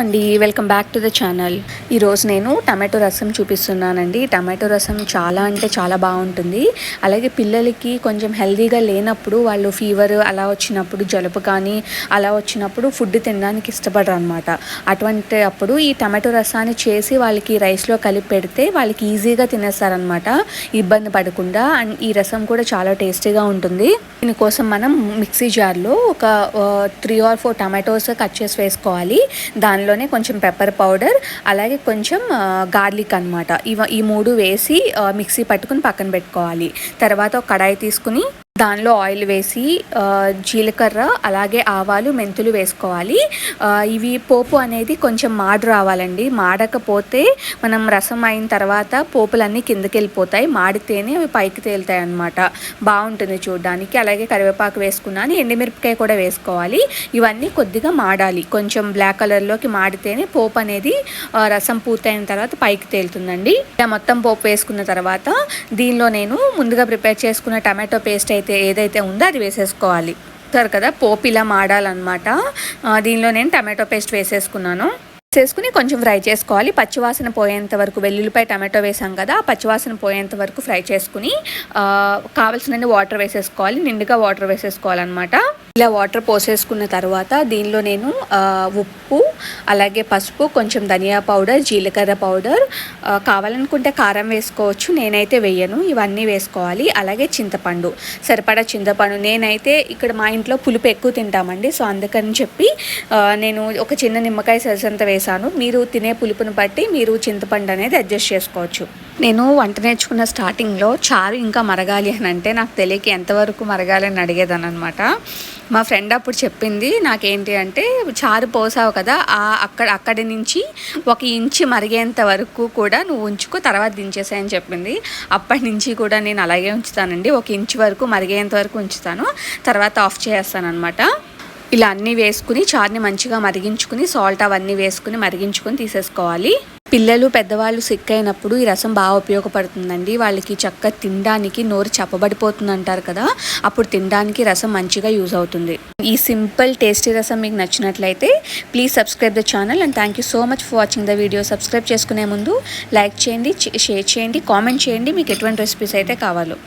అండి welcome back to the channel. ఈరోజు నేను టమాటో రసం చూపిస్తున్నానండి. టమాటో రసం చాలా అంటే చాలా బాగుంటుంది. అలాగే పిల్లలకి కొంచెం హెల్దీగా లేనప్పుడు వాళ్ళు ఫీవర్ అలా వచ్చినప్పుడు జలుబు కానీ అలా వచ్చినప్పుడు ఫుడ్ తినడానికి ఇష్టపడరు అనమాట అటువంటి అప్పుడు ఈ టమాటో రసాన్ని చేసి వాళ్ళకి రైస్లో కలిపి పెడితే వాళ్ళకి ఈజీగా తినేస్తారనమాట ఇబ్బంది పడకుండా అండ్ ఈ రసం కూడా చాలా టేస్టీగా ఉంటుంది. దీనికోసం మనం మిక్సీ జార్లో ఒక three or four tomatoes cut చేసి వేసుకోవాలి. దానిలోనే కొంచెం పెప్పర్ పౌడర్ అలాగే కొంచెం గార్లిక్ అనమాట ఇవ ఈ మూడు వేసి మిక్సీ పట్టుకుని పక్కన పెట్టుకోవాలి. తర్వాత ఒక కడాయి తీసుకుని దానిలో ఆయిల్ వేసి జీలకర్ర అలాగే ఆవాలు మెంతులు వేసుకోవాలి. ఇవి పోపు అనేది కొంచెం మాడు రావాలండి. మాడకపోతే మనం రసం అయిన తర్వాత పోపులన్నీ కిందకి వెళ్ళిపోతాయి మాడితేనే అవి పైకి తేలుతాయి అన్నమాట. బాగుంటుంది చూడడానికి. అలాగే కరివేపాకు వేసుకున్నాను. ఎండుమిరపకాయ కూడా వేసుకోవాలి. ఇవన్నీ కొద్దిగా మాడాలి. కొంచెం బ్లాక్ కలర్లోకి మాడితేనే పోపు అనేది రసం పూర్తయిన తర్వాత పైకి తేలుతుందండి. ఇలా మొత్తం పోపు వేసుకున్న తర్వాత దీనిలో నేను ముందుగా ప్రిపేర్ చేసుకున్న టమాటో పేస్ట్ అయితే ఏదైతే ఉందో అది వేసేసుకోవాలి. సార్ కదా? పోపు ఇలా మాడాలన్నమాట దీనిలో నేను టమాటో పేస్ట్ వేసేసుకున్నాను. వేసేసుకుని కొంచెం ఫ్రై చేసుకోవాలి. పచ్చివాసన పోయేంత వరకు వెల్లుల్లిపై టమాటో వేసాం కదా? పచ్చివాసన పోయేంత వరకు ఫ్రై చేసుకుని ఆ, కావలసినన్ని వాటర్ వేసేసుకోవాలి. నిండుగా వాటర్ వేసేసుకోవాలన్నమాట. ఇలా వాటర్ పోసేసుకున్న తర్వాత దీనిలో నేను ఉప్పు అలాగే పసుపు కొంచెం ధనియా పౌడర్ జీలకర్ర పౌడర్ కావాలనుకుంటే కారం వేసుకోవచ్చు నేనైతే వేయను ఇవన్నీ వేసుకోవాలి. అలాగే చింతపండు సరిపడా చింతపండు. నేనైతే ఇక్కడ మా ఇంట్లో పులుపు ఎక్కువ తింటామండి సో అందుకని చెప్పి నేను ఒక చిన్న నిమ్మకాయ సరసంత వేశాను. వేసాను మీరు తినే పులుపును బట్టి మీరు చింతపండు అనేది అడ్జస్ట్ చేసుకోవచ్చు. నేను వంట నేర్చుకున్న స్టార్టింగ్లో చారు ఇంకా మరగాలి అని అంటే నాకు తెలియక ఎంతవరకు మరగాలి అని అడిగేదాన్ని అనమాట మా ఫ్రెండ్ అప్పుడు చెప్పింది నాకేంటి అంటే చారు పోసావు కదా ఆ అక్కడ అక్కడి నుంచి ఒక ఇంచి మరిగేంత వరకు కూడా నువ్వు ఉంచుకో తర్వాత దించేసాయని చెప్పింది. అప్పటి నుంచి కూడా నేను అలాగే ఉంచుతానండి. ఒక ఇంచు వరకు మరిగేంత వరకు ఉంచుతాను. తర్వాత ఆఫ్ చేస్తాను అనమాట ఇలా అన్నీ వేసుకుని చారుని మంచిగా మరిగించుకుని సాల్ట్ అవన్నీ వేసుకుని మరిగించుకుని తీసేసుకోవాలి. పిల్లలు పెద్దవాళ్ళు సిక్ అయినప్పుడు ఈ రసం బాగా ఉపయోగపడుతుందండి. వాళ్ళకి చక్క తినడానికి నోరు చప్పబడిపోతుంది అంటారు కదా అప్పుడు తినడానికి రసం మంచిగా యూజ్ అవుతుంది. ఈ సింపుల్ టేస్టీ రసం మీకు నచ్చినట్లయితే please subscribe the channel and thank you so much for watching the video subscribe చేసుకునే ముందు లైక్ చేయండి షేర్ చేయండి కామెంట్ చేయండి మీకు ఎటువంటి రెసిపీస్ అయితే కావాలో.